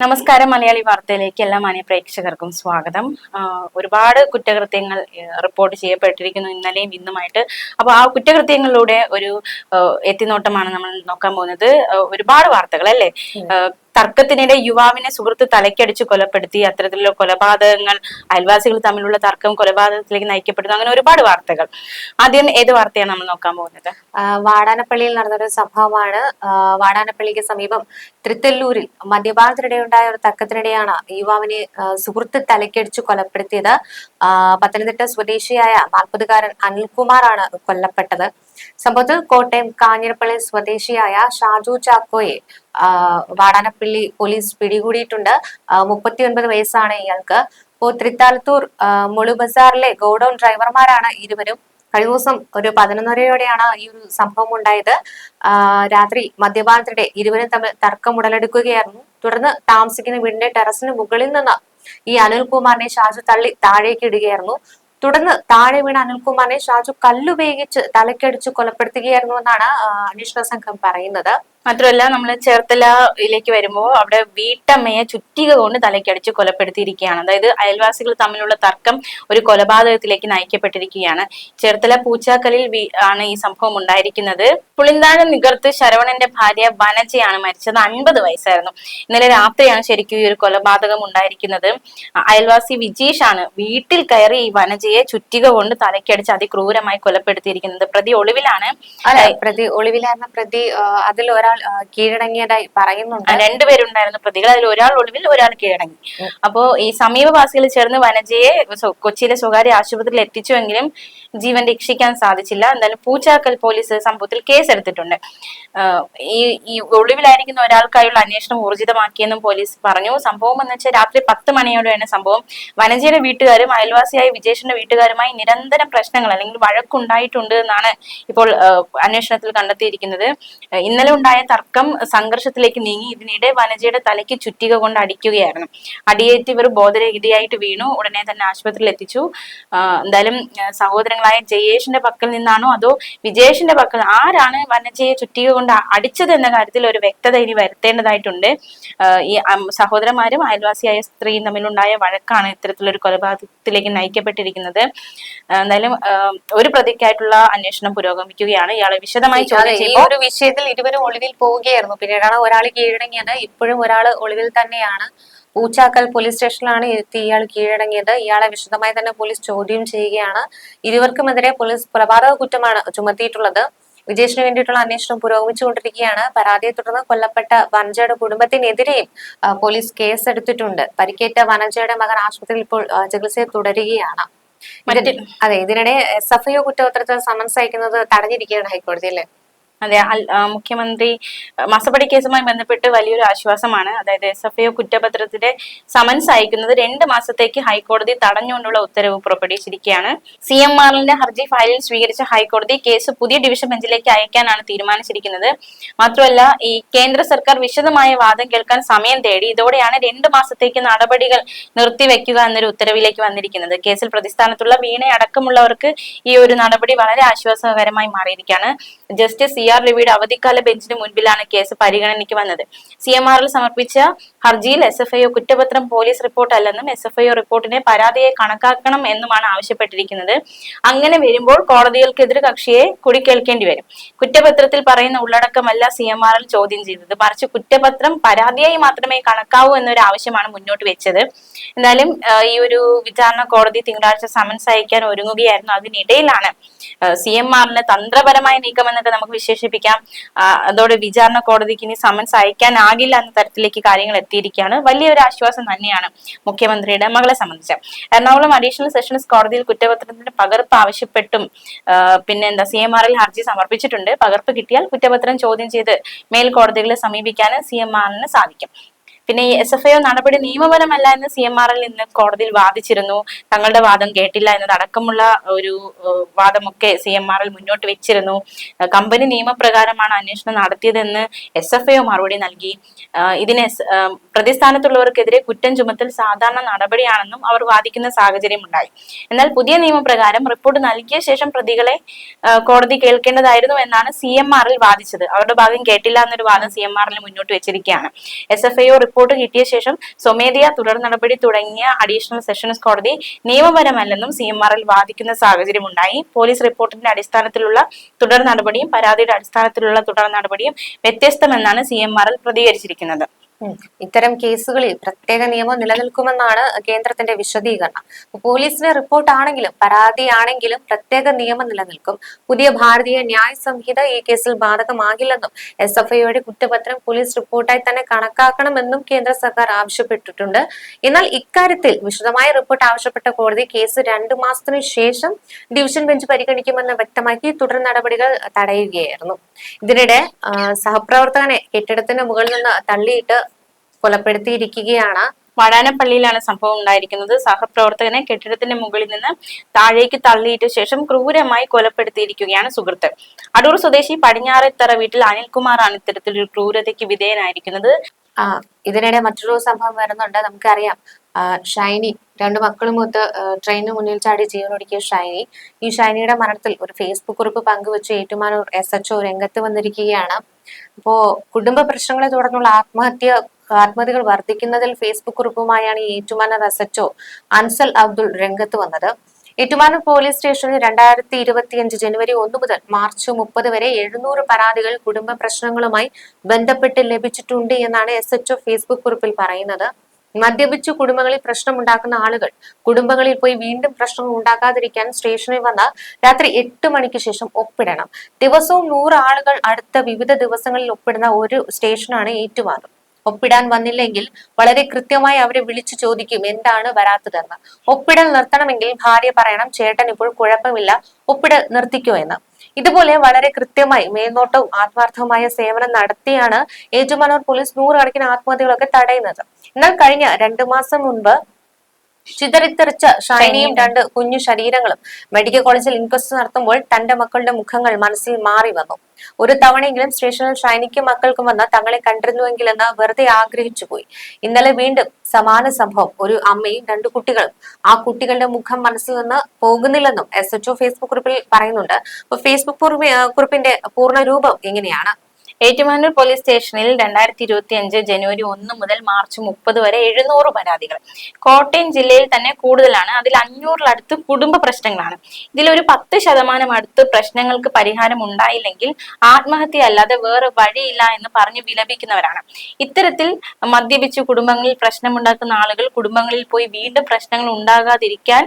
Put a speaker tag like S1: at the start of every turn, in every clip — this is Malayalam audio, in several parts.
S1: നമസ്കാരം മലയാളി വാർത്തയിലേക്ക് എല്ലാ മാന്യ പ്രേക്ഷകർക്കും സ്വാഗതം. ഒരുപാട് കുറ്റകൃത്യങ്ങൾ റിപ്പോർട്ട് ചെയ്യപ്പെട്ടിരിക്കുന്നു ഇന്നലെയും ഇന്നുമായിട്ട്. അപ്പോൾ ആ കുറ്റകൃത്യങ്ങളിലൂടെ ഒരു എത്തിനോട്ടമാണ് നമ്മൾ നോക്കാൻ പോകുന്നത്. ഒരുപാട് വാർത്തകൾ അല്ലേ തർക്കത്തിനിടെ യുവാവിനെ സുഹൃത്ത് തലയ്ക്കടിച്ച് കൊലപ്പെടുത്തി. അത്തരത്തിലുള്ള കൊലപാതകങ്ങൾ അയൽവാസികൾ തമ്മിലുള്ള തർക്കം കൊലപാതകത്തിലേക്ക് നയിക്കപ്പെടുന്നു. അങ്ങനെ ഒരുപാട് വാർത്തകൾ. ആദ്യം ഏത് വാർത്തയാണ് നമ്മൾ നോക്കാൻ പോകുന്നത്?
S2: വാടാനപ്പള്ളിയിൽ നടന്നൊരു സംഭവമാണ്. വാടാനപ്പള്ളിക്ക് സമീപം തൃത്തല്ലൂരിൽ മദ്യപാനത്തിനിടെയുണ്ടായ ഒരു തർക്കത്തിനിടെയാണ് യുവാവിനെ സുഹൃത്ത് തലയ്ക്കടിച്ച് കൊലപ്പെടുത്തിയത്. പത്തനംതിട്ട സ്വദേശിയായ നാൽപ്പതുകാരൻ അനിൽകുമാറാണ് കൊല്ലപ്പെട്ടത്. സംഭവത്തിൽ കോട്ടയം കാഞ്ഞിരപ്പള്ളി സ്വദേശിയായ ഷാജു ചാക്കോയെ വാടാനപ്പള്ളി പോലീസ് പിടികൂടിയിട്ടുണ്ട്. മുപ്പത്തിയൊൻപത് വയസ്സാണ് ഇയാൾക്ക്. ഇപ്പോ തൃത്താലത്തൂർ മുളുബസാറിലെ മുളു ബസാറിലെ ഗോഡൌൺ ഡ്രൈവർമാരാണ് ഇരുവരും. കഴിഞ്ഞ ദിവസം ഒരു പതിനൊന്നരയോടെയാണ് ഈ ഒരു സംഭവം ഉണ്ടായത്. രാത്രി മദ്യപാനത്തിനിടെ ഇരുവരും തമ്മിൽ തർക്കം ഉടലെടുക്കുകയായിരുന്നു തുടർന്ന് താമസിക്കുന്ന വീടിന്റെ ടെറസിന് മുകളിൽ നിന്ന് ഈ അനിൽകുമാറിനെ ഷാജു തള്ളി താഴേക്ക് ഇടുകയായിരുന്നു. തുടർന്ന് താഴെ വീണ അനിൽകുമാറിനെ ഷാജു കല്ലുപയോഗിച്ച് തലക്കടിച്ച് കൊലപ്പെടുത്തുകയായിരുന്നു എന്നാണ് ആ, അന്വേഷണ സംഘം പറയുന്നത്.
S1: മാത്രമല്ല നമ്മൾ ചേർത്തലയിലേക്ക് വരുമ്പോൾ അവിടെ വീട്ടമ്മയെ ചുറ്റിക കൊണ്ട് തലയ്ക്കടിച്ച് കൊലപ്പെടുത്തിയിരിക്കുകയാണ്. അതായത് അയൽവാസികൾ തമ്മിലുള്ള തർക്കം ഒരു കൊലപാതകത്തിലേക്ക് നയിക്കപ്പെട്ടിരിക്കുകയാണ്. ചേർത്തല പൂച്ചാക്കലിൽ ആണ് ഈ സംഭവം ഉണ്ടായിരിക്കുന്നത്. പുളിന്താഴം നികർത്ത് ശരവണന്റെ ഭാര്യ വനജയാണ് മരിച്ചത്. അൻപത് വയസ്സായിരുന്നു. ഇന്നലെ രാത്രിയാണ് ശരിക്കും ഈ ഒരു കൊലപാതകം ഉണ്ടായിരിക്കുന്നത്. അയൽവാസി വിജീഷ് ആണ് വീട്ടിൽ കയറി ഈ വനജയെ ചുറ്റിക കൊണ്ട് തലയ്ക്കടിച്ച് അതിക്രൂരമായി കൊലപ്പെടുത്തിയിരിക്കുന്നത്. പ്രതി ഒളിവിലാണ്.
S2: പ്രതി ഒളിവിലായിരുന്ന പ്രതി അതിൽ ഒരാൾ കീഴടങ്ങിയതായി പറയുന്നുണ്ട്.
S1: രണ്ടുപേരുണ്ടായിരുന്നു പ്രതികൾ. അതിൽ ഒരാൾ ഒളിവിൽ ഒരാൾ കീഴടങ്ങി. അപ്പോ ഈ സമീപവാസികൾ ചേർന്ന് വനജയെ കൊച്ചിയിലെ സ്വകാര്യ ആശുപത്രിയിൽ എത്തിച്ചുവെങ്കിലും ജീവൻ രക്ഷിക്കാൻ സാധിച്ചില്ല. എന്തായാലും പൂച്ചാക്കൽ പോലീസ് സംഭവത്തിൽ കേസെടുത്തിട്ടുണ്ട്. ഈ ഈ ഒളിവിലായിരിക്കുന്ന ഒരാൾക്കായുള്ള അന്വേഷണം ഊർജിതമാക്കിയെന്നും പോലീസ് പറഞ്ഞു. സംഭവം എന്ന് വെച്ചാൽ രാത്രി പത്ത് മണിയോടെയാണ് സംഭവം. വനജയുടെ വീട്ടുകാരും അയൽവാസിയായ വിജേഷിന്റെ വീട്ടുകാരുമായി നിരന്തരം പ്രശ്നങ്ങൾ അല്ലെങ്കിൽ വഴക്കുണ്ടായിട്ടുണ്ട് എന്നാണ് ഇപ്പോൾ അന്വേഷണത്തിൽ കണ്ടെത്തിയിരിക്കുന്നത്. ഇന്നലെ ഉണ്ടായ തർക്കം സംഘർഷത്തിലേക്ക് നീങ്ങി. ഇതിനിടെ വനജയുടെ തലയ്ക്ക് ചുറ്റിക കൊണ്ട് അടിക്കുകയായിരുന്നു. അടിയേറ്റ് ഇവർ ബോധരഹിതയായിട്ട് വീണു. ഉടനെ തന്നെ ആശുപത്രിയിൽ എത്തിച്ചു. എന്തായാലും ആ, സഹോദരങ്ങളായ ജയേഷിന്റെ പക്കൽ നിന്നാണോ അതോ വിജേഷിന്റെ പക്കൽ ആരാണ് വനജയെ ചുറ്റിക കൊണ്ട് അടിച്ചത് എന്ന കാര്യത്തിൽ ഒരു വ്യക്തത ഇനി വരുത്തേണ്ടതായിട്ടുണ്ട്. ഈ സഹോദരന്മാരും അയൽവാസിയായ സ്ത്രീയും തമ്മിലുണ്ടായ വഴക്കാണ് ഇത്തരത്തിലൊരു കൊലപാതകത്തിലേക്ക് നയിക്കപ്പെട്ടിരിക്കുന്നത്. എന്തായാലും ഒരു പ്രതിക്കായിട്ടുള്ള അന്വേഷണം പുരോഗമിക്കുകയാണ്. ഇയാളെ വിശദമായി
S2: ഈ ഒരു വിഷയത്തിൽ ഇരുവരും ഒളിവിൽ പോവുകയായിരുന്നു. പിന്നീടാണ് ഒരാൾ കീഴടങ്ങിയത്. ഇപ്പോഴും ഒരാൾ ഒളിവിൽ തന്നെയാണ്. പൂച്ചാക്കൽ പോലീസ് സ്റ്റേഷനിലാണ് ഇയാൾ കീഴടങ്ങിയത്. ഇയാളെ വിശദമായി തന്നെ പോലീസ് ചോദ്യം ചെയ്യുകയാണ്. ഇരുവർക്കുമെതിരെ പോലീസ് കൊലപാതക കുറ്റമാണ് ചുമത്തിയിട്ടുള്ളത്. വിജേഷിന് വേണ്ടിയിട്ടുള്ള അന്വേഷണം പുരോഗമിച്ചുകൊണ്ടിരിക്കുകയാണ്. പരാതിയെ തുടർന്ന് കൊല്ലപ്പെട്ട വനജയുടെ കുടുംബത്തിനെതിരെയും പോലീസ് കേസെടുത്തിട്ടുണ്ട്. പരിക്കേറ്റ വനജയുടെ മകൻ ആശുപത്രിയിൽ ഇപ്പോൾ ചികിത്സയിൽ തുടരുകയാണ്. അതെ ഇതിനിടെ എസ് എഫ് ഐ കുറ്റപത്രത്തിൽ സമൻസ് അയക്കുന്നത് തടഞ്ഞിരിക്കുകയാണ് ഹൈക്കോടതി അല്ലേ?
S1: അതെ മുഖ്യമന്ത്രി മസപടി കേസുമായി ബന്ധപ്പെട്ട് വലിയൊരു ആശ്വാസമാണ്. അതായത് എസ് എഫ് ഐ കുറ്റപത്രത്തിന്റെ സമൻസ് അയക്കുന്നത് രണ്ട് മാസത്തേക്ക് ഹൈക്കോടതി തടഞ്ഞുകൊണ്ടുള്ള ഉത്തരവ് പുറപ്പെടുവിച്ചിരിക്കുകയാണ്. സി എം ആറിന്റെ ഹർജി ഫയലിൽ സ്വീകരിച്ച ഹൈക്കോടതി കേസ് പുതിയ ഡിവിഷൻ ബെഞ്ചിലേക്ക് അയക്കാനാണ് തീരുമാനിച്ചിരിക്കുന്നത്. മാത്രമല്ല ഈ കേന്ദ്ര സർക്കാർ വിശദമായ വാദം കേൾക്കാൻ സമയം തേടി ഇതോടെയാണ് രണ്ട് മാസത്തേക്ക് നടപടികൾ നിർത്തിവെക്കുക എന്നൊരു ഉത്തരവിലേക്ക് വന്നിരിക്കുന്നത്. കേസിൽ പ്രതിസ്ഥാനത്തുള്ള വീണയടക്കമുള്ളവർക്ക് ഈ ഒരു നടപടി വളരെ ആശ്വാസകരമായി മാറിയിരിക്കുകയാണ്. ജസ്റ്റിസ് സി ആർ രവിയുടെ അവധിക്കാല ബെഞ്ചിന് മുൻപിലാണ് കേസ് പരിഗണനയ്ക്ക് വന്നത്. സി എം ആറിൽ സമർപ്പിച്ച ഹർജിയിൽ എസ് എഫ് ഐ ഒ കുറ്റപത്രം പോലീസ് റിപ്പോർട്ടല്ലെന്നും എസ് എഫ് ഐ ഒ റിപ്പോർട്ടിനെ പരാതിയെ കണക്കാക്കണം എന്നുമാണ് ആവശ്യപ്പെട്ടിരിക്കുന്നത്. അങ്ങനെ വരുമ്പോൾ കോടതികൾക്ക് എതിർ കക്ഷിയെ കൂടി കേൾക്കേണ്ടി വരും. കുറ്റപത്രത്തിൽ പറയുന്ന ഉള്ളടക്കമല്ല സി എം ആറിൽ ചോദ്യം ചെയ്തത്. മറിച്ച് കുറ്റപത്രം പരാതിയായി മാത്രമേ കണക്കാവൂ എന്നൊരു ആവശ്യമാണ് മുന്നോട്ട് വെച്ചത്. എന്നാലും ഈ ഒരു വിചാരണ കോടതി തിങ്കളാഴ്ച സമൻസ് അയക്കാൻ ഒരുങ്ങുകയായിരുന്നു. അതിനിടയിലാണ് സി എം ആറിന് തന്ത്രപരമായ നീക്കം എന്നൊക്കെ നമുക്ക് വിശേഷിപ്പിക്കാം. അതോടെ വിചാരണ കോടതിക്ക് ഇനി സമൻസ് അയക്കാനാകില്ല എന്ന തരത്തിലേക്ക് കാര്യങ്ങൾ എത്തിയിരിക്കുകയാണ്. വലിയൊരു ആശ്വാസം തന്നെയാണ് മുഖ്യമന്ത്രിയുടെ മകളെ സംബന്ധിച്ച്. എറണാകുളം അഡീഷണൽ സെഷൻസ് കോടതിയിൽ കുറ്റപത്രത്തിന്റെ പകർപ്പ് ആവശ്യപ്പെട്ടും പിന്നെ എന്താ സി എം ആറിൽ ഹർജി സമർപ്പിച്ചിട്ടുണ്ട്. പകർപ്പ് കിട്ടിയാൽ കുറ്റപത്രം ചോദ്യം ചെയ്ത് മേൽക്കോടതികളെ സമീപിക്കാൻ സി എം ആറിന് സാധിക്കും. പിന്നെ ഈ എസ് എഫ് ഐ ഒ നടപടി നിയമപരമല്ല എന്ന് സി എം ആർ എൽ ഇന്ന് കോടതിയിൽ വാദിച്ചിരുന്നു. തങ്ങളുടെ വാദം കേട്ടില്ല എന്നതടക്കമുള്ള ഒരു വാദമൊക്കെ സി എം ആർ എൽ മുന്നോട്ട് വെച്ചിരുന്നു. കമ്പനി നിയമപ്രകാരമാണ് അന്വേഷണം നടത്തിയതെന്ന് എസ് എഫ് ഐ ഒ മറുപടി നൽകി. ഇതിന് പ്രതിസ്ഥാനത്തുള്ളവർക്കെതിരെ കുറ്റം ചുമത്തൽ സാധാരണ നടപടിയാണെന്നും അവർ വാദിക്കുന്ന സാഹചര്യം ഉണ്ടായി. എന്നാൽ പുതിയ നിയമപ്രകാരം റിപ്പോർട്ട് നൽകിയ ശേഷം പ്രതികളെ കോടതി കേൾക്കേണ്ടതായിരുന്നു എന്നാണ് സി എം ആറിൽ വാദിച്ചത്. അവരുടെ ഭാഗം കേട്ടില്ല എന്നൊരു വാദം സി എം ആറിൽ മുന്നോട്ട് വെച്ചിരിക്കുകയാണ്. എസ് എഫ് ഐ റിപ്പോർട്ട് കിട്ടിയ ശേഷം സ്വമേധയാ തുടർ നടപടി തുടങ്ങിയ അഡീഷണൽ സെഷൻസ് കോടതി നിയമപരമല്ലെന്നും സി എം ആർ എൽ വാദിക്കുന്ന സാഹചര്യമുണ്ടായി പോലീസ് റിപ്പോർട്ടിന്റെ അടിസ്ഥാനത്തിലുള്ള തുടർ നടപടിയും പരാതിയുടെ അടിസ്ഥാനത്തിലുള്ള തുടർ നടപടിയും വ്യത്യസ്തമെന്നാണ് സി എം ആർ എൽ പ്രതികരിച്ചിരിക്കുന്നത്.
S2: ഇത്തരം കേസുകളിൽ പ്രത്യേക നിയമം നിലനിൽക്കുമെന്നാണ് കേന്ദ്രത്തിന്റെ വിശദീകരണം. പോലീസിന്റെ റിപ്പോർട്ട് ആണെങ്കിലും പരാതിയാണെങ്കിലും പ്രത്യേക നിയമം നിലനിൽക്കും. പുതിയ ഭാരതീയ ന്യായ സംഹിത ഈ കേസിൽ ബാധകമാകില്ലെന്നും എസ് എഫ് ഐയുടെ കുറ്റപത്രം പോലീസ് റിപ്പോർട്ടായി തന്നെ കണക്കാക്കണമെന്നും കേന്ദ്ര സർക്കാർ ആവശ്യപ്പെട്ടിട്ടുണ്ട്. എന്നാൽ ഇക്കാര്യത്തിൽ വിശദമായ റിപ്പോർട്ട് ആവശ്യപ്പെട്ട കോടതി കേസ് രണ്ടു മാസത്തിനു ശേഷം ഡിവിഷൻ ബെഞ്ച് പരിഗണിക്കുമെന്ന് വ്യക്തമാക്കി തുടർ നടപടികൾ തടയുകയായിരുന്നു. ഇതിനിടെ സഹപ്രവർത്തകനെ കെട്ടിടത്തിന് മുകളിൽ നിന്ന് തള്ളിയിട്ട് കൊലപ്പെടുത്തിയിരിക്കുകയാണ്.
S1: വാടാനപ്പള്ളിയിലാണ് സംഭവം ഉണ്ടായിരിക്കുന്നത്. സഹപ്രവർത്തകനെ കെട്ടിടത്തിന്റെ മുകളിൽ നിന്ന് താഴേക്ക് തള്ളിയിട്ട ശേഷം ക്രൂരമായി കൊലപ്പെടുത്തിയിരിക്കുകയാണ് സുഹൃത്ത്. അടൂർ സ്വദേശി പടിഞ്ഞാറെത്തറ വീട്ടിൽ അനിൽകുമാറാണ് ഇത്തരത്തിലൊരു ക്രൂരതയ്ക്ക് വിധേയനായിരിക്കുന്നത്.
S2: ആ ഇതിനിടെ മറ്റൊരു സംഭവം വരുന്നുണ്ട്. നമുക്കറിയാം. ഷൈനി രണ്ട് മക്കളും ഒത്ത് ട്രെയിനിന് മുന്നിൽ ചാടി ജീവനൊടുക്കിയ ഷൈനി. ഈ ഷൈനിയുടെ മരണത്തിൽ ഒരു ഫേസ്ബുക്ക് കുറിപ്പ് പങ്കുവെച്ച് ഏറ്റുമാനൂർ എസ് എച്ച് രംഗത്ത് വന്നിരിക്കുകയാണ്. അപ്പോ കുടുംബ പ്രശ്നങ്ങളെ തുടർന്നുള്ള ആത്മഹത്യ ആത്മഹത്യകൾ വർദ്ധിക്കുന്നതിൽ ഫേസ്ബുക്ക് കുറിപ്പുമായാണ് എസ് എച്ച് അൻസൽ അബ്ദുൾ രംഗത്ത് വന്നത്. ഏറ്റുമാനൂർ പോലീസ് സ്റ്റേഷനിൽ രണ്ടായിരത്തി ഇരുപത്തിയഞ്ച് ജനുവരി ഒന്ന് മുതൽ മാർച്ച് മുപ്പത് വരെ എഴുന്നൂറ് പരാതികൾ കുടുംബ പ്രശ്നങ്ങളുമായി ബന്ധപ്പെട്ട് ലഭിച്ചിട്ടുണ്ട് എന്നാണ് എസ് എച്ച്ഒ ഫേസ്ബുക്ക് കുറിപ്പിൽ പറയുന്നത്. മദ്യപിച്ച് കുടുംബങ്ങളിൽ പ്രശ്നമുണ്ടാക്കുന്ന ആളുകൾ കുടുംബങ്ങളിൽ പോയി വീണ്ടും പ്രശ്നങ്ങൾ ഉണ്ടാക്കാതിരിക്കാൻ സ്റ്റേഷനിൽ വന്ന രാത്രി എട്ട് മണിക്ക് ശേഷം ഒപ്പിടണം. ദിവസവും നൂറ് ആളുകൾ അടുത്ത വിവിധ ദിവസങ്ങളിൽ ഒപ്പിടുന്ന ഒരു സ്റ്റേഷനാണ് ഏറ്റുമാനൂർ. ഒപ്പിടാൻ വന്നില്ലെങ്കിൽ വളരെ കൃത്യമായി അവരെ വിളിച്ചു ചോദിക്കും എന്താണ് വരാത്തതെന്ന്. ഒപ്പിടൽ നിർത്തണമെങ്കിൽ ഭാര്യ പറയണം ചേട്ടൻ ഇപ്പോൾ കുഴപ്പമില്ല ഒപ്പിടൽ നിർത്തിക്കോ എന്ന്. ഇതുപോലെ വളരെ കൃത്യമായി മേൽനോട്ടവും ആത്മാർത്ഥവുമായ സേവനം നടത്തിയാണ് ഏറ്റുമാനൂർ പോലീസ് നൂറുകണക്കിന് ആത്മഹത്യകളൊക്കെ തടയുന്നത്. എന്നാൽ കഴിഞ്ഞ രണ്ടു മാസം മുൻപ് ചിതറിത്തെറിച്ച ഷൈനിയും രണ്ട് കുഞ്ഞു ശരീരങ്ങളും മെഡിക്കൽ കോളേജിൽ ഇൻക്വസ്റ്റ് നടത്തുമ്പോൾ തന്റെ മക്കളുടെ മുഖങ്ങൾ മനസ്സിൽ മാറി വന്നു. ഒരു തവണയെങ്കിലും സ്റ്റേഷനിൽ ഷൈനിക്കും മക്കൾക്കും വന്ന് തങ്ങളെ കണ്ടിരുന്നുവെങ്കിലെന്ന് വെറുതെ ആഗ്രഹിച്ചു പോയി. ഇന്നലെ വീണ്ടും സമാന സംഭവം. ഒരു അമ്മയും രണ്ടു കുട്ടികളും. ആ കുട്ടികളുടെ മുഖം മനസ്സിൽ നിന്ന് പോകുന്നില്ലെന്നും എസ് എച്ച്ഒ ഫേസ്ബുക്ക് കുറിപ്പിൽ പറയുന്നുണ്ട്. അപ്പൊ ഫേസ്ബുക്ക് കുറിപ്പിന്റെ പൂർണ രൂപം ഇങ്ങനെയാണ്
S1: ഏറ്റുമാനൂർ പോലീസ് സ്റ്റേഷനിൽ രണ്ടായിരത്തി ഇരുപത്തി അഞ്ച് ജനുവരി ഒന്ന് മുതൽ മാർച്ച് മുപ്പത് വരെ എഴുന്നൂറ് പരാതികൾ. കോട്ടയം ജില്ലയിൽ തന്നെ കൂടുതലാണ്. അതിൽ അഞ്ഞൂറിലടുത്ത് കുടുംബ പ്രശ്നങ്ങളാണ്. ഇതിൽ ഇതിലൊരു പത്ത് ശതമാനം അടുത്ത് പ്രശ്നങ്ങൾക്ക് പരിഹാരം ഉണ്ടായില്ലെങ്കിൽ ആത്മഹത്യ അല്ലാതെ വേറെ വഴിയില്ല എന്ന് പറഞ്ഞ് വിലപിക്കുന്നവരാണ്. ഇത്തരത്തിൽ മദ്യപിച്ച് കുടുംബങ്ങളിൽ പ്രശ്നമുണ്ടാക്കുന്ന ആളുകൾ കുടുംബങ്ങളിൽ പോയി വീണ്ടും പ്രശ്നങ്ങൾ ഉണ്ടാകാതിരിക്കാൻ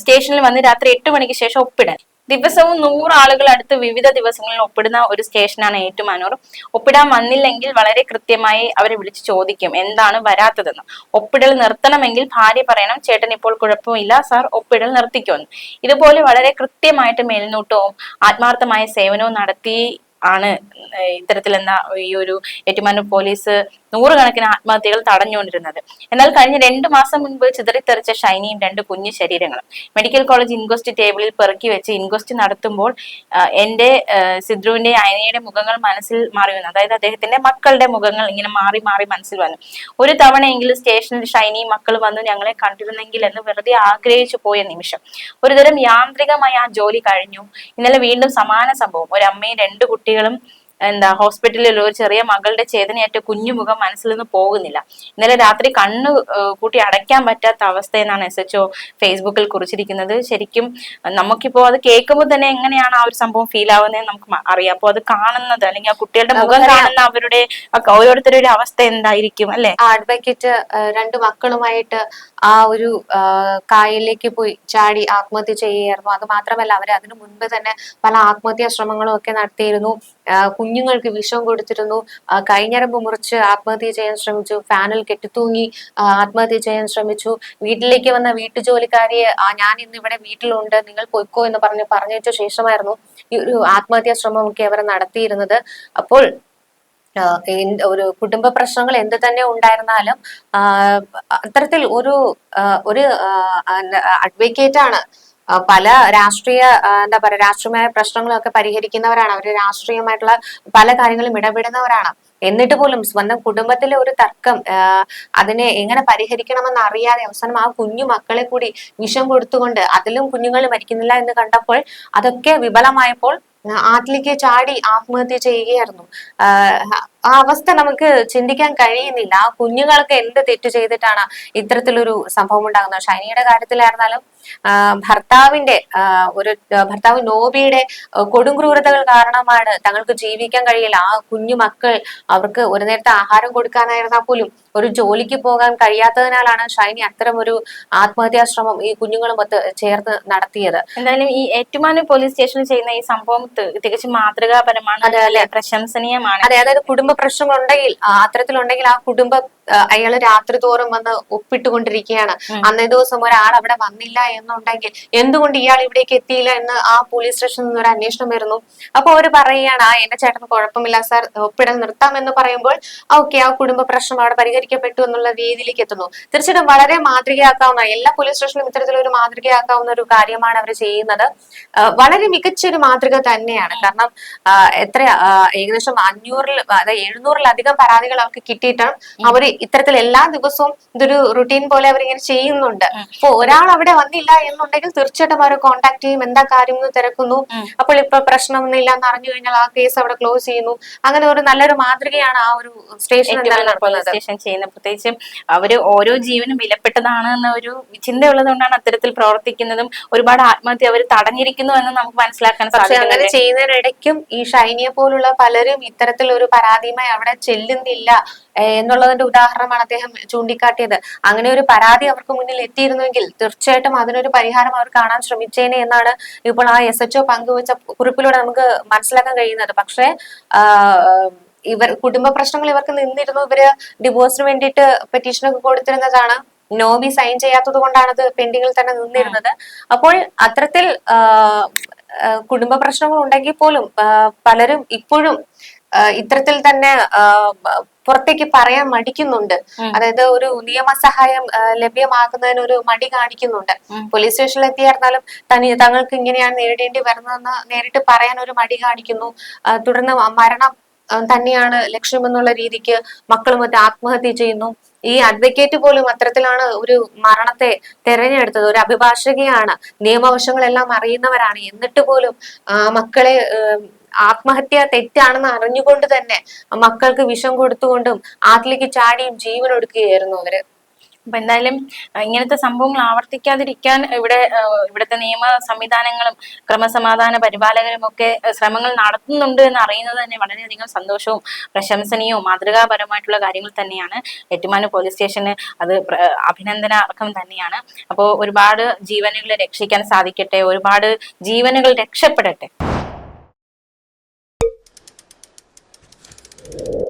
S1: സ്റ്റേഷനിൽ വന്ന് രാത്രി എട്ട് മണിക്ക് ശേഷം ഒപ്പിടാൻ ദിവസവും നൂറ് ആളുകൾ അടുത്ത് വിവിധ ദിവസങ്ങളിൽ ഒപ്പിടുന്ന ഒരു സ്റ്റേഷനാണ് ഏറ്റുമാനൂർ. ഒപ്പിടാൻ വന്നില്ലെങ്കിൽ വളരെ കൃത്യമായി അവരെ വിളിച്ച് ചോദിക്കും എന്താണ് വരാത്തതെന്ന്. ഒപ്പിടൽ നിർത്തണമെങ്കിൽ ഭാര്യ പറയണം ചേട്ടൻ ഇപ്പോൾ കുഴപ്പമില്ല സാർ ഒപ്പിടൽ നിർത്തിക്കുമെന്ന് ഇതുപോലെ വളരെ കൃത്യമായിട്ട് മേൽനോട്ടവും ആത്മാർത്ഥമായ സേവനവും നടത്തി ആണ് എന്താ ഈ ഒരു ഏറ്റുമാനൂർ പോലീസ് നൂറുകണക്കിന് ആത്മഹത്യകൾ തടഞ്ഞുകൊണ്ടിരുന്നത്. എന്നാൽ കഴിഞ്ഞ രണ്ടു മാസം മുൻപ് ചിതറിത്തെറിച്ച ഷൈനിയും രണ്ട് കുഞ്ഞു ശരീരങ്ങളും. മെഡിക്കൽ കോളേജ് ഇൻക്വസ്റ്റ് ടേബിളിൽ പെറുക്കി വെച്ച് ഇൻക്വസ്റ്റ് നടത്തുമ്പോൾ എന്റെ സിദ്രുവിന്റെ അയനയുടെ മുഖങ്ങൾ മനസ്സിൽ മാറി വന്നു. അതായത് അദ്ദേഹത്തിന്റെ മക്കളുടെ മുഖങ്ങൾ ഇങ്ങനെ മാറി മാറി മനസ്സിൽ വന്നു. ഒരു തവണയെങ്കിലും സ്റ്റേഷനിൽ ഷൈനിയും മക്കൾ വന്ന് ഞങ്ങളെ കണ്ടിരുന്നെങ്കിൽ എന്ന് വെറുതെ ആഗ്രഹിച്ചു പോയ നിമിഷം. ഒരുതരം യാന്ത്രികമായി ആ ജോലി കഴിഞ്ഞു. ഇന്നലെ വീണ്ടും സമാന സംഭവം. ഒരു അമ്മയും രണ്ട് കുട്ടികളും എന്താ ഹോസ്പിറ്റലിൽ ഒരു ചെറിയ മകളുടെ ചേതനയേറ്റ കുഞ്ഞുമുഖം മനസ്സിൽ നിന്ന് പോകുന്നില്ല. ഇന്നലെ രാത്രി കണ്ണ് കൂട്ടി അടയ്ക്കാൻ പറ്റാത്ത അവസ്ഥ എന്നാണ് എസ് എച്ച് ഫേസ്ബുക്കിൽ കുറിച്ചിരിക്കുന്നത്. ശരിക്കും നമുക്കിപ്പോ അത് കേൾക്കുമ്പോൾ തന്നെ എങ്ങനെയാണ് ആ ഒരു സംഭവം ഫീൽ ആവുന്നത് നമുക്ക് അറിയാം. അപ്പോൾ അത് കാണുന്നത് അല്ലെങ്കിൽ ആ കുട്ടികളുടെ മുഖം. കാണുന്ന അവരുടെ ഓരോരുത്തരുടെ അവസ്ഥ എന്തായിരിക്കും അല്ലെ?
S2: അഡ്വക്കേറ്റ് രണ്ട് മക്കളുമായിട്ട് ആ ഒരു കായലിലേക്ക് പോയി ചാടി ആത്മഹത്യ ചെയ്യായിരുന്നു അത് മാത്രമല്ല അവർ അതിനു മുൻപ് തന്നെ പല ആത്മഹത്യാ ശ്രമങ്ങളും ഒക്കെ നടത്തിയിരുന്നു. കുഞ്ഞുങ്ങൾക്ക് വിഷം കൊടുത്തിരുന്നു. കൈഞ്ഞരമ്പ് മുറിച്ച് ആത്മഹത്യ ചെയ്യാൻ ശ്രമിച്ചു. ഫാനിൽ കെട്ടിത്തൂങ്ങി ആത്മഹത്യ ചെയ്യാൻ ശ്രമിച്ചു. വീട്ടിലേക്ക് വന്ന വീട്ടുജോലിക്കാരിയെ "ആ, ഞാൻ ഇന്ന് ഇവിടെ വീട്ടിലുണ്ട്. നിങ്ങൾ പൊയ്ക്കോ എന്ന് പറഞ്ഞ് പറഞ്ഞയച്ച ശേഷമായിരുന്നു ഈ ഒരു ആത്മഹത്യാ ശ്രമമൊക്കെ അവർ നടത്തിയിരുന്നത്. അപ്പോൾ ഒരു കുടുംബ പ്രശ്നങ്ങൾ എന്ത് തന്നെ ഉണ്ടായിരുന്നാലും അത്തരത്തിൽ ഒരു ഒരു അഡ്വക്കേറ്റ് ആണ് പല രാഷ്ട്രീയ എന്താ പറയാ രാഷ്ട്രീയമായ പ്രശ്നങ്ങളൊക്കെ പരിഹരിക്കുന്നവരാണ്. അവർ രാഷ്ട്രീയമായിട്ടുള്ള പല കാര്യങ്ങളും ഇടപെടുന്നവരാണ്. എന്നിട്ട് പോലും സ്വന്തം കുടുംബത്തിലെ ഒരു തർക്കം അതിനെ എങ്ങനെ പരിഹരിക്കണമെന്ന് അറിയാതെ അവസാനം ആ കുഞ്ഞു മക്കളെ കൂടി വിഷം കൊടുത്തുകൊണ്ട് അതിലും കുഞ്ഞുങ്ങൾ മരിക്കുന്നില്ല എന്ന് കണ്ടപ്പോൾ അതൊക്കെ വിഫലമായപ്പോൾ ആറ്റിലേക്ക് ചാടി ആത്മഹത്യ ചെയ്യുകയായിരുന്നു. ആ അവസ്ഥ നമുക്ക് ചിന്തിക്കാൻ കഴിയുന്നില്ല. ആ കുഞ്ഞുങ്ങൾക്ക് എന്ത് തെറ്റ് ചെയ്തിട്ടാണ് ഇത്തരത്തിലൊരു സംഭവം ഉണ്ടാകുന്നത്? ഷൈനിയുടെ കാര്യത്തിലായിരുന്നാലും ഭർത്താവിന്റെ ഒരു ഭർത്താവ് നോബിയുടെ കൊടുംക്രൂരതകൾ കാരണമാണ് തങ്ങൾക്ക് ജീവിക്കാൻ കഴിയില്ല. ആ കുഞ്ഞു മക്കൾ അവർക്ക് ഒരു നേരത്തെ ആഹാരം കൊടുക്കാനായിരുന്നാൽ പോലും ഒരു ജോലിക്ക് പോകാൻ കഴിയാത്തതിനാലാണ് ഷൈനി അത്തരം ഒരു ആത്മഹത്യാശ്രമം ഈ കുഞ്ഞുങ്ങളുമൊത്ത് ചേർത്ത് നടത്തിയത്.
S1: എന്തായാലും ഈ ഏറ്റുമാനൂർ പോലീസ് സ്റ്റേഷനിൽ ചെയ്യുന്ന ഈ സംഭവം തികച്ചും മാതൃകാപരമാണ്. പ്രശംസനീയമാണ്.
S2: അതെ അതായത് കുടുംബ പ്രശ്നങ്ങളുണ്ടെങ്കിൽ ഉണ്ടെങ്കിൽ അത്തരത്തിലുണ്ടെങ്കിൽ ആ കുടുംബം അയാൾ രാത്രി തോറും വന്ന് ഒപ്പിട്ടുകൊണ്ടിരിക്കുകയാണ്. അന്നേ ദിവസം ഒരാൾ അവിടെ വന്നില്ല എന്നുണ്ടെങ്കിൽ എന്തുകൊണ്ട് ഇയാൾ ഇവിടേക്ക് എത്തിയില്ല എന്ന് ആ പോലീസ് സ്റ്റേഷനിൽ നിന്ന് ഒരു അന്വേഷണം വരുന്നു. അപ്പൊ അവർ പറയുകയാണ് ആ എന്റെ ചേട്ടന് കുഴപ്പമില്ല സാർ ഒപ്പിടൽ നിർത്താം എന്ന് പറയുമ്പോൾ ഓക്കെ ആ കുടുംബ പ്രശ്നം അവിടെ പരിഹരിക്കപ്പെട്ടു എന്നുള്ള രീതിയിലേക്ക് എത്തുന്നു. തീർച്ചയായിട്ടും വളരെ മാതൃകയാക്കാവുന്ന എല്ലാ പോലീസ് സ്റ്റേഷനിലും ഇത്തരത്തിലൊരു മാതൃകയാക്കാവുന്ന ഒരു കാര്യമാണ് അവർ ചെയ്യുന്നത്. വളരെ വളരെ മികച്ചൊരു മാതൃക തന്നെയാണ്. കാരണം എത്ര ഏകദേശം അഞ്ഞൂറിൽ അതായത് എഴുന്നൂറിലധികം പരാതികൾ അവർക്ക് കിട്ടിയിട്ടാണ് അവർ ഇത്തരത്തിൽ എല്ലാ ദിവസവും ഇതൊരു റുട്ടീൻ പോലെ അവരിങ്ങനെ ചെയ്യുന്നുണ്ട്. അപ്പൊ ഒരാൾ അവിടെ വന്നില്ല എന്നുണ്ടെങ്കിൽ തീർച്ചയായിട്ടും അവരെ കോൺടാക്ട് ചെയ്യും. എന്താ കാര്യം എന്ന് തിരക്കുന്നു അപ്പോൾ ഇപ്പൊ പ്രശ്നമൊന്നും ഇല്ല എന്ന് അറിഞ്ഞു കഴിഞ്ഞാൽ ആ കേസ് അവിടെ ക്ലോസ് ചെയ്യുന്നു. അങ്ങനെ ഒരു നല്ലൊരു മാതൃകയാണ് ആ ഒരു സ്റ്റേഷൻ
S1: സ്റ്റേഷൻ ചെയ്യുന്ന പ്രത്യേകിച്ചും അവർ ഓരോ ജീവനും വിലപ്പെട്ടതാണ് എന്ന ഒരു ചിന്തയുള്ളതുകൊണ്ടാണ് അത്തരത്തിൽ പ്രവർത്തിക്കുന്നതും. ഒരുപാട് ആത്മഹത്യ അവർ തടഞ്ഞിരിക്കുന്നു എന്ന് നമുക്ക് മനസ്സിലാക്കാൻ
S2: സാധിക്കും അങ്ങനെ ചെയ്യുന്നതിനിടയ്ക്കും ഈ ഷൈനിയെ പോലുള്ള പലരും ഇത്തരത്തിൽ ഒരു പരാതിയുമായി അവിടെ ചെല്ലുന്നില്ല എന്നുള്ളതിന്റെ ഉദാഹരണമാണ് അദ്ദേഹം ചൂണ്ടിക്കാട്ടിയത്. അങ്ങനെ ഒരു പരാതി അവർക്ക് മുന്നിൽ എത്തിയിരുന്നുവെങ്കിൽ തീർച്ചയായിട്ടും അതിനൊരു പരിഹാരം അവർ കാണാൻ ശ്രമിച്ചേനെ എന്നാണ് ഇപ്പോൾ ആ എസ് എച്ച് പങ്കുവച്ച കുറിപ്പിലൂടെ നമുക്ക് മനസ്സിലാക്കാൻ കഴിയുന്നത്. പക്ഷേ ഇവർ കുടുംബ പ്രശ്നങ്ങൾ ഇവർക്ക് നിന്നിരുന്നു. ഇവർ ഡിവോഴ്സിന് വേണ്ടിയിട്ട് പെറ്റീഷനൊക്കെ കൊടുത്തിരുന്നതാണ്. നോബി സൈൻ ചെയ്യാത്തത് അത് പെൻഡിങ്ങിൽ തന്നെ നിന്നിരുന്നത്. അപ്പോൾ അത്തരത്തിൽ കുടുംബ പ്രശ്നങ്ങൾ ഉണ്ടെങ്കിൽ പോലും പലരും ഇപ്പോഴും ഇത്തരത്തിൽ തന്നെ പുറത്തേക്ക് പറയാൻ മടിക്കുന്നുണ്ട്. അതായത് ഒരു നിയമസഹായം സഹായം ലഭ്യമാക്കുന്നതിന് ഒരു മടി കാണിക്കുന്നുണ്ട്. പോലീസ് സ്റ്റേഷനിൽ എത്തിയായിരുന്നാലും തനി തങ്ങൾക്ക് ഇങ്ങനെയാണ് നേരിടേണ്ടി വരുന്നതെന്ന് നേരിട്ട് പറയാൻ ഒരു മടി കാണിക്കുന്നു. തുടർന്ന് മരണം തന്നെയാണ് ലക്ഷ്യമെന്നുള്ള രീതിക്ക് മക്കളും മറ്റും ആത്മഹത്യ ചെയ്യുന്നു. ഈ അഡ്വക്കേറ്റ് പോലും അത്തരത്തിലാണ് ഒരു മരണത്തെ തെരഞ്ഞെടുത്തത്. ഒരു അഭിഭാഷകയാണ്. നിയമവശങ്ങളെല്ലാം അറിയുന്നവരാണ്. എന്നിട്ട് പോലും മക്കളെ ആത്മഹത്യ തെറ്റാണെന്ന് അറിഞ്ഞുകൊണ്ട് തന്നെ മക്കൾക്ക് വിഷം കൊടുത്തുകൊണ്ടും ആറ്റിലേക്ക് ചാടിയും ജീവൻ ഒടുക്കുകയായിരുന്നു അവർ.
S1: അപ്പൊ എന്തായാലും ഇങ്ങനത്തെ സംഭവങ്ങൾ ആവർത്തിക്കാതിരിക്കാൻ ഇവിടെ ഇവിടുത്തെ നിയമ സംവിധാനങ്ങളും ക്രമസമാധാന പരിപാലകരും ഒക്കെ ശ്രമങ്ങൾ നടത്തുന്നുണ്ട് എന്ന് അറിയുന്നത് തന്നെ വളരെയധികം സന്തോഷവും പ്രശംസനീയവും മാതൃകാപരമായിട്ടുള്ള കാര്യങ്ങൾ തന്നെയാണ്. ഏറ്റുമാനൂർ പോലീസ് സ്റ്റേഷന് അത് അഭിനന്ദനാർഹം തന്നെയാണ്. അപ്പോൾ ഒരുപാട് ജീവനുകളെ രക്ഷിക്കാൻ സാധിക്കട്ടെ ഒരുപാട് ജീവനുകൾ രക്ഷപ്പെടട്ടെ. you